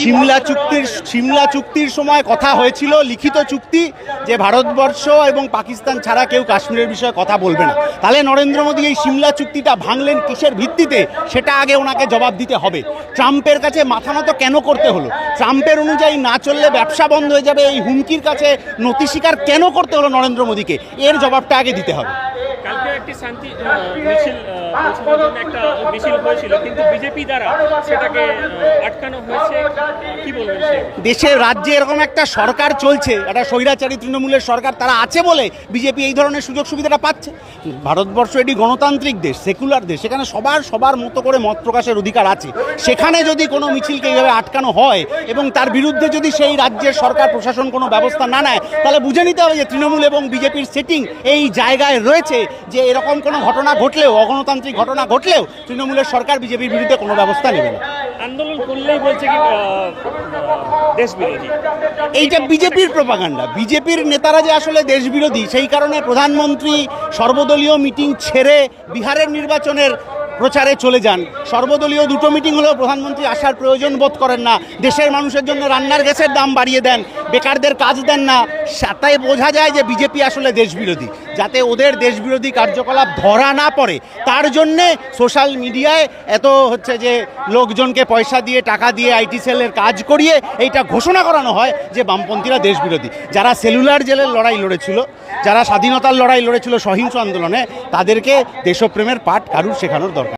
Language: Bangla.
সিমলা চুক্তির সিমলা চুক্তির সময় কথা হয়েছিল, লিখিত চুক্তি যে ভারতবর্ষ এবং পাকিস্তান ছাড়া কেউ কাশ্মীরের বিষয়ে কথা বলবে না। তাহলে নরেন্দ্র মোদী এই সিমলা চুক্তিটা ভাঙলেন কিসের ভিত্তিতে? সেটা আগে ওনাকে জবাব দিতে হবে। ট্রাম্পের কাছে মাথা নত কেন করতে হলো? ট্রাম্পের অনুযায়ী না চললে ব্যবসা বন্ধ হয়ে যাবে, এই হুমকির কাছে নথি স্বীকার কেন করতে হলো নরেন্দ্র মোদীকে? এর জবাবটা আগে দিতে হবে। একটি শান্তি মিছিল একটা মিছিল হয়েছিল, কিন্তু বিজেপি দ্বারা সেটাকে আটকানো হয়েছে। কি বলবেন দেশের রাজ্যে এরকম একটা সরকার চলছে, একটা স্বৈরাচারী তৃণমূলের সরকার, তারা আছে বলে বিজেপি এই ধরনের সুযোগ সুবিধাটা পাচ্ছে। ভারতবর্ষ এটি গণতান্ত্রিক দেশ, সেকুলার দেশ, সেখানে সবার সবার মতো করে মত প্রকাশের অধিকার আছে। সেখানে যদি কোনো মিছিলকে এইভাবে আটকানো হয় এবং তার বিরুদ্ধে যদি সেই রাজ্যের সরকার, প্রশাসন কোনো ব্যবস্থা না নেয়, তাহলে বুঝে নিতে হবে যে তৃণমূল এবং বিজেপির সেটিং এই জায়গায় রয়েছে যে এরকম কোনো ঘটনা ঘটলেও অগণতান্ত্রিক ঘটনা ঘটলেও তৃণমূলের সরকার বিজেপির বিরুদ্ধে কোনো ব্যবস্থা নেবে না। আন্দোলন করলেই বলছে কি দেশ বিরোধী। এইটা বিজেপির প্রপাগান্ডা বিজেপির নেতারা যে আসলে দেশবিরোধী সেই কারণে প্রধানমন্ত্রী সর্বদলীয় মিটিং ছেড়ে বিহারের নির্বাচনের প্রচারে চলে যান। সর্বদলীয় দুটো মিটিং হলেও প্রধানমন্ত্রী আসার প্রয়োজন বোধ করেন না। দেশের মানুষের জন্য রান্নার গ্যাসের দাম বাড়িয়ে দেন। বেকারদের কাজ দেন না। তাই বোঝা যায় যে বিজেপি আসলে দেশবিরোধী। যাতে ওদের দেশবিরোধী কার্যকলাপ ধরা না পড়ে। তার জন্যে সোশ্যাল মিডিয়ায় এত হচ্ছে যে লোকজনকে পয়সা দিয়ে, টাকা দিয়ে আইটি সেলের কাজ করিয়ে এইটা ঘোষণা করানো হয় যে বামপন্থীরা দেশবিরোধী। যারা সেলুলার জেলের লড়াই লড়েছিল, যারা স্বাধীনতার লড়াই লড়েছিল সহিংস আন্দোলনে, তাদেরকে দেশপ্রেমের পাঠ কারুর শেখানোর দরকার।